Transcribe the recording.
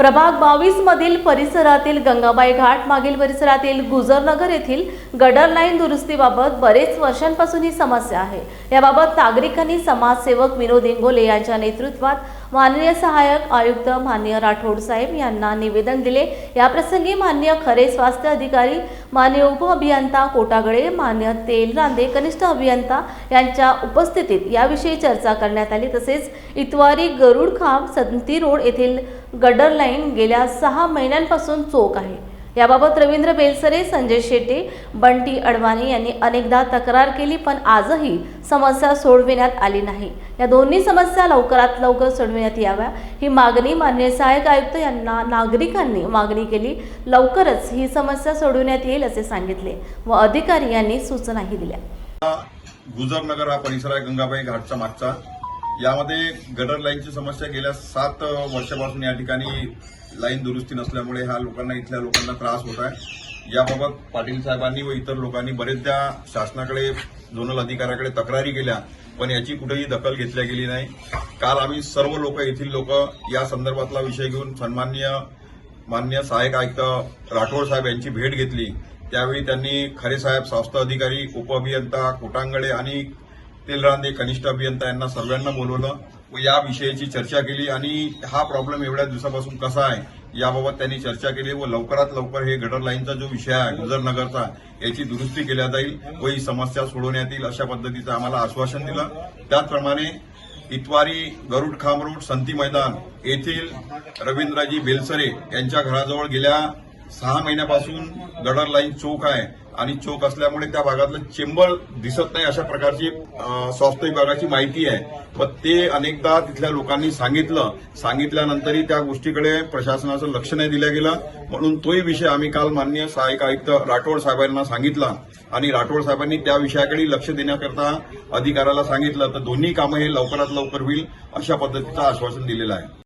प्रभाग बावीस मधील परिसरातील गंगाबाई घाट मागील परिसरातील गुजरनगर येथील गडर लाईन दुरुस्तीबाबत बरेच वर्षांपासून ही समस्या आहे. याबाबत नागरिकांनी समाजसेवक विनोद इंगोले यांच्या नेतृत्वात माननीय सहाय्यक आयुक्त मान्य राठोड साहेब यांना निवेदन दिले. याप्रसंगी मान्य खरे स्वास्थ्य अधिकारी मान्य उप अभियंता कोटागळे मान्य तेल रांदे कनिष्ठ अभियंता यांच्या उपस्थितीत याविषयी चर्चा करण्यात आली. तसेच इतवारी गरुड खांब संती रोड येथील गडर लाईन गेल्या सहा महिन्यांपासून चोक आहे. याबाबत रवींद्र बेलसरे संजय शेटे बंटी अडवाणी यांनी अनेकदा तक्रार केली पण आजही समस्या सोडविण्यात आली नाही. या दोन्ही समस्या लवकरात लवकर सोडविण्यात याव्या. ही मागणी मान्य सहाय्यक आयुक्त यांना नागरिकांनी मागणी केली. लवकरच ही समस्या सोडविण्यात येईल असे सांगितले व अधिकारी यांनी सूचनाही दिल्या. गुजरनगर हा परिसर आहे गंगाबाई घाटचा मागचा. यामध्ये गटर लाईनची समस्या गेल्या सात वर्षापासून या ठिकाणी लाईन दुरुस्ती नसल्यामुळे ह्या लोकांना इथल्या लोकांना त्रास होत आहे. याबाबत पाटील साहेबांनी व इतर लोकांनी बरेचदा शासनाकडे झोनल अधिकाऱ्याकडे तक्रारी केल्या पण याची कुठेही दखल घेतल्या गेली नाही. काल आम्ही सर्व लोक येथील लोक या संदर्भातला विषय घेऊन सन्मान्य मान्य सहाय्यक आयुक्त राठोड साहेब यांची भेट घेतली. त्यावेळी त्यांनी खरे साहेब स्वास्थ्य अधिकारी उपअभियंता कोटांगडे आणि तेलरांदे कनिष्ठ अभियंता यांना सर्वांना बोलवलं. व या विषयाची चर्चा केली. आणि हा प्रॉब्लेम एवढ्या दिवसापासून कसा आहे याबाबत त्यांनी चर्चा केली व लवकरात लवकर हे गटर लाईनचा जो विषय आहे गुजरनगरचा याची दुरुस्ती केल्या जाईल व ही समस्या सोडवण्यात येईल अशा पद्धतीचं आम्हाला आश्वासन दिलं. त्याचप्रमाणे इतवारी गरुड खाम रोड संती मैदान येथील रवींद्रजी बेलसरे यांच्या घराजवळ गेल्या सहा महिन्यापासून गडर लाईन चौक आहे. आणि चोख असल्यामुळे त्या भागातलं चेंबर दिसत नाही अशा प्रकारची स्वास्थ्य विभागाची माहिती आहे. पण ते अनेकदा तिथल्या लोकांनी सांगितलं. सांगितल्यानंतरही त्या गोष्टीकडे प्रशासनाचं लक्ष नाही दिलं गेलं. म्हणून तोही विषय आम्ही काल मान्य सहाय्यक आयुक्त राठोड साहेबांना सांगितला. आणि राठोड साहेबांनी त्या विषयाकडे लक्ष देण्याकरता अधिकाऱ्याला सांगितलं. तर दोन्ही कामं हे लवकरात लवकर होईल अशा पद्धतीचं आश्वासन दिलेलं आहे.